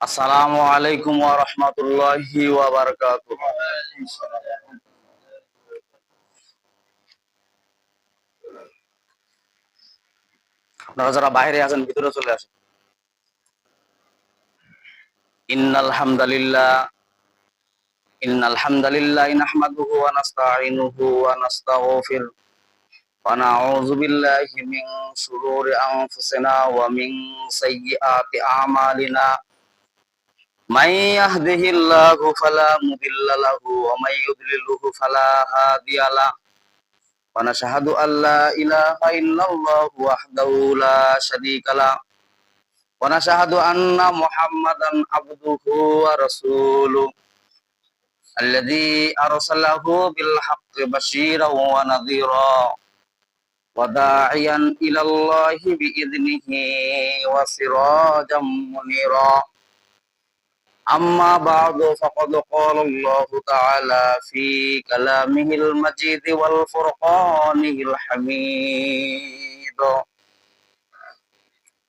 আসসালামু আলাইকুম ওয়া রাহমাতুল্লাহি ওয়া বারাকাতুহু আপনারা যারা বাইরে আছেন ভিতরে চলে আসেন ইন্নাল হামদালিল্লাহ ইন্নাল হামদালিল্লাহ নাহমাদুহু ওয়া নাস্তাঈনুহু ওয়া নাস্তাগফির ওয়া নাউযু বিল্লাহি মিন শুরুরি আনফুসিনা ওয়া মিন সাইয়্যিআতি আ'মালিনা من يهده الله فلا مضل له ومن يضلله فلا هادي له ونشهد أن لا إله إلا الله وحده لا شريك له ونشهد أن محمدا عبده ورسوله الذي أرسله بالحق بشيرا ونذيرا وداعيا إلى الله بإذنه وسراجا منيرا أما بعد فقد قال الله تعالى في كلامه المجيد والفرقانه الحميد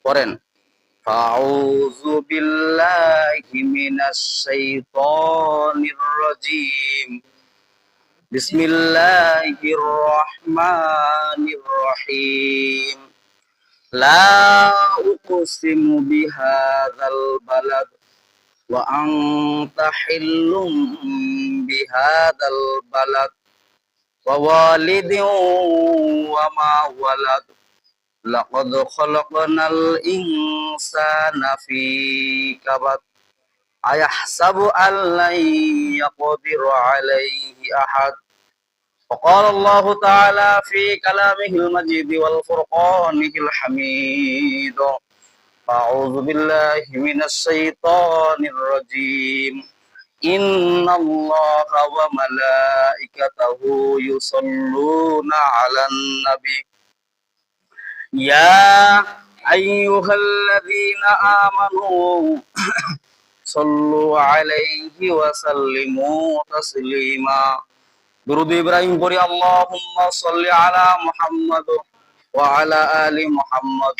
قرن فأعوذ بالله من الشيطان الرجيم بسم الله الرحمن الرحيم لا أقسم بهذا البلد وأنت حل بهذا البلد ووالد وما ولد لقد خلقنا الإنسان في كبد أيحسب أن لن يقدر عليه أحد وقال الله تعالى في كلامه المجيد والفرقانه الحميد أعوذ بالله من الشيطان الرجيم إن الله وملائكته يصلون على النبي يا أيها الذين آمنوا صلوا عليه وسلموا تسليما درود إبراهيم قري اللهم صل على محمد وعلى آل محمد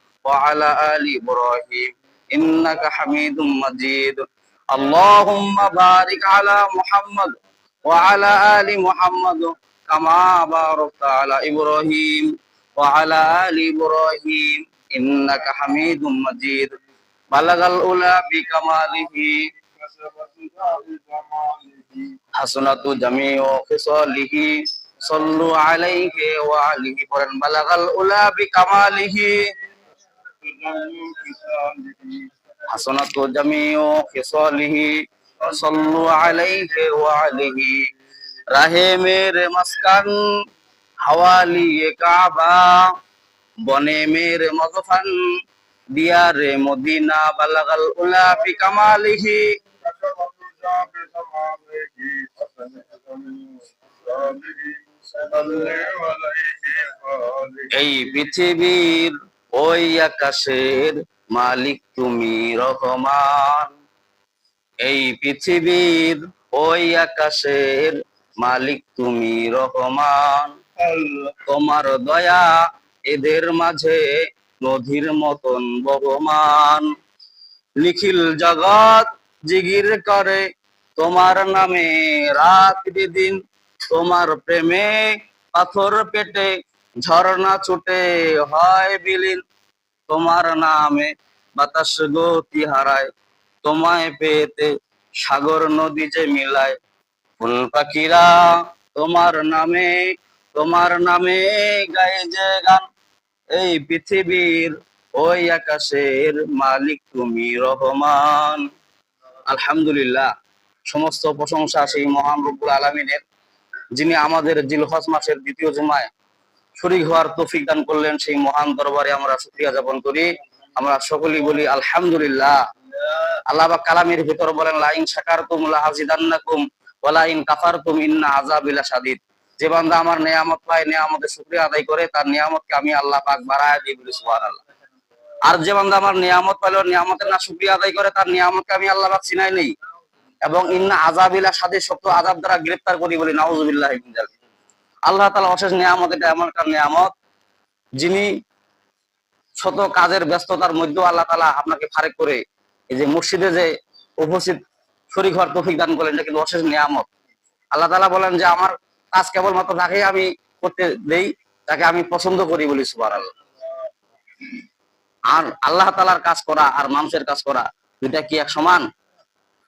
وعلى آل إبراهيم إنك حميد مجيد. اللهم بارك على محمد وعلى آل محمد كما باركت على إبراهيم وعلى آل إبراهيم إنك حميد مجيد. بلغ الأولى بكماله. حسنة جميع خصاله. صلوا عليه وعليه بلغ الأولى بكماله. حسنت جميع خصاله صلوا عليه وعليه রাহে মেরে মস্কান হাওয়ালি কাবা বনে মেরে মজফান দিয়ারে মদিনা বালাগাল উলা ফি কামালিহি এই পৃথিবীর ওই আকাশের মালিক তুমি রহমান। এই পৃথিবীর ওই আকাশের মালিক তুমি রহমান। তোমার দয়া এদের মাঝে নদীর মতন বহমান। নিখিল জগৎ জিগির করে তোমার নামে রাত দিন তোমার প্রেমে পাথর পেটে ঝর্ণা ছুটে হয় বিলীন, তোমার নামে বাতাস গতি হারায় তোমায় পেতে সাগর নদী যে মিলায়। ফুল পাখিরা তোমার নামে তোমার নামে গায়ে যে গান। এই পৃথিবীর ওই আকাশের মালিক তুমি রহমান। আলহামদুলিল্লাহ, সমস্ত প্রশংসা সেই মহান রব্বুল আলমিনের, যিনি আমাদের জিলহজ মাসের দ্বিতীয় জুমায় শরীক হওয়ার তৌফিক দান করলেন সেই মহান দরবারে আমরা শুক্রিয়া যাপন করি। আমরা সকলেই বলি, আলহামদুলিল্লাহ। আল্লাহ বা কালামের ভিতর বলেন, লাইন শাকারতুম লাহাজিদান্নাকুম ওয়ালা ইন কাফারতুম ইন্না আযাবি লাশাদীদ যে বান্দা আমার নিয়ামত পায় নিয়ামতের শুকরিয়া আদায় করে, তার নিয়ামতকে আমি আল্লাহ পাক বাড়ায় দিই বলি, সুবহানাল্লাহ। আর যে বান্দা আমার নিয়ামত পাইলো, নিয়ামতের না শুকরিয়া আদায় করে, তার নিয়ামতকে আমি আল্লাহ পাক চিনাই নেই। এবং ইন্না আযাবিলা সাদে শক্ত আযাব দ্বারা গ্রেফতার করি বলি, নাউজুবিল্লাহি আল্লাহ তালা অশেষ নিয়ামত, এটা এমন একটা নিয়ামত যিনি শত কাজের ব্যস্ততার মধ্যেও আল্লাহ তাআলা আপনাকে ফারেক করে এই যে মসজিদে যে উপস্থিত শরীর হওয়ার তৌফিক দান করলেন, এটা কিন্তু অশেষ নিয়ামত। আল্লাহ তাআলা বলেন যে, আমার কাজ কেবলমাত্র তাকে আমি করতে দেই, তাকে আমি পছন্দ করি বলি, সুবহানাল্লাহ। আর আল্লাহ তালার কাজ করা আর মানুষের কাজ করা দুইটা কি এক সমান?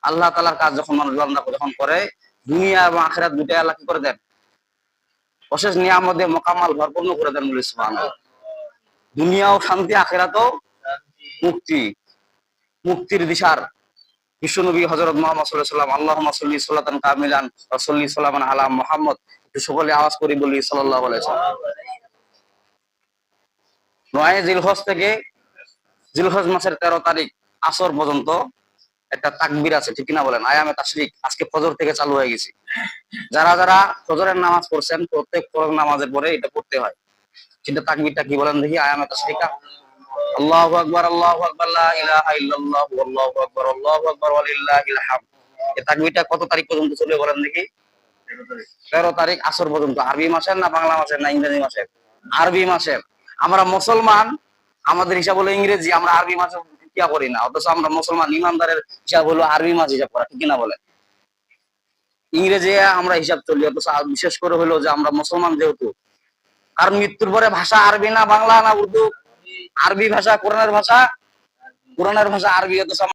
আল্লাহ তালার কাজ যখন মানুষ যখন করে, দুনিয়া এবং আখিরাত দুইটাই আল্লাহ কি করে দেন? অশেষ নিয়ামত মোকামাল ভরপূর্ণ করে দেন বলি দুনিয়াও শান্তি, আখিরাতও মুক্তি, মুক্তির দিশার। বিশ্বনবী হজরত মোহাম্মদ সাল্লাম আল্লাহ সাল্লি কামিলান রসল্লি সাল্লামান আলা মোহাম্মদ। একটু সকলে আওয়াজ করি বলি সাল্লাহ নয় জিলহজ থেকে, জিলহজ মাসের তেরো তারিখ আসর পর্যন্ত একটা তাকবির আছে, ঠিক কিনা বলেন? আয়ামে তাশরিক, আজকে ফজর থেকে চালু হয়ে গেছে। যারা যারা ফজরের নামাজ পড়ছেন, প্রত্যেক ফজর নামাজের পরে এটা পড়তে হয়। সেটা তাকবিরটা কি বলেন দেখি? আয়ামে তাশরিকা। আল্লাহু আকবার আল্লাহু আকবার, লা ইলাহা ইল্লাল্লাহ, আল্লাহু আকবার আল্লাহু আকবার, ওয়ালিল্লাহিল হামদ। এই তাকবীরটা কত তারিখ পর্যন্ত চলে বলেন দেখি? 13 তারিখ আসর পর্যন্ত। আরবি মাসের না বাংলা মাসের না ইংরেজি মাসের? আরবি মাসের। আমরা মুসলমান, আমাদের হিসাব হলো ইংরেজি, আমরা আরবি মাসে কিয়া করি না। অথচ আমরা মুসলমান ইমানদারের হিসাব হলো আরবি মাস হিসাব করা, ঠিক কিনা বলে ইংরেজি আমরা হিসাব চলি, অথচ বিশেষ করে হলো যে আমরা মুসলমান যেহেতু, কারণ মৃত্যুর পরে ভাষা আরবি না বাংলা না উর্দু? আরবি ভাষা, কোরআনের ভাষা? কোরআনের ভাষা আরবি, অথচ